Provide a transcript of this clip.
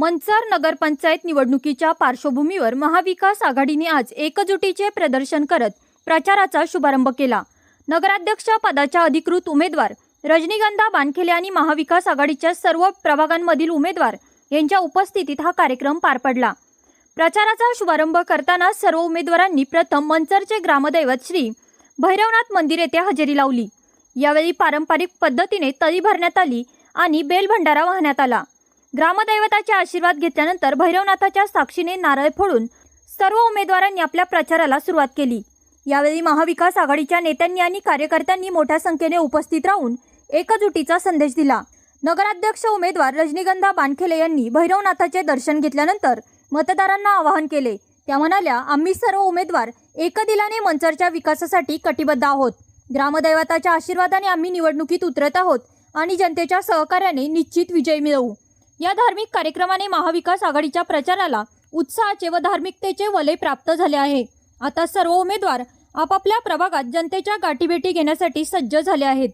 मंचर नगरपंचायत निवडणुकीच्या पार्श्वभूमीवर महाविकास आघाडीने आज एकजुटीचे प्रदर्शन करत प्रचाराचा शुभारंभ केला. नगराध्यक्ष पदाच्या अधिकृत उमेदवार रजनीगंधा बानखेले आणि महाविकास आघाडीच्या सर्व प्रभागांमधील उमेदवार यांच्या उपस्थितीत हा कार्यक्रम पार पडला. प्रचाराचा शुभारंभ करताना सर्व उमेदवारांनी प्रथम मंचरचे ग्रामदैवत श्री भैरवनाथ मंदिर येथे हजेरी लावली. यावेळी पारंपरिक पद्धतीने तळी भरण्यात आली आणि बेल भंडारा वाहण्यात आला. ग्रामदैवताचे आशीर्वाद घेतल्यानंतर भैरवनाथाच्या साक्षीने नारळ फोडून सर्व उमेदवारांनी आपल्या प्रचाराला सुरुवात केली. यावेळी महाविकास आघाडीच्या नेत्यांनी आणि कार्यकर्त्यांनी मोठ्या संख्येने उपस्थित राहून एकजुटीचा संदेश दिला. नगराध्यक्ष उमेदवार रजनीगंधा बानखेले यांनी भैरवनाथाचे दर्शन घेतल्यानंतर मतदारांना आवाहन केले. त्या म्हणाल्या आम्ही सर्व उमेदवार एकदिलाने मंचरच्या विकासासाठी कटिबद्ध आहोत. ग्रामदैवताच्या आशीर्वादाने आम्ही निवडणुकीत उतरत आहोत आणि जनतेच्या सहकार्याने निश्चित विजय मिळवू. या धार्मिक कार्यक्रमाने महाविकास आघाडीच्या प्रचाराला उत्साहाचे व धार्मिकतेचे वलय प्राप्त झाले आहे. आता सर्व उमेदवार आपापल्या प्रभागात जनतेच्या गाठीभेटी घेण्यासाठी सज्ज झाले आहेत.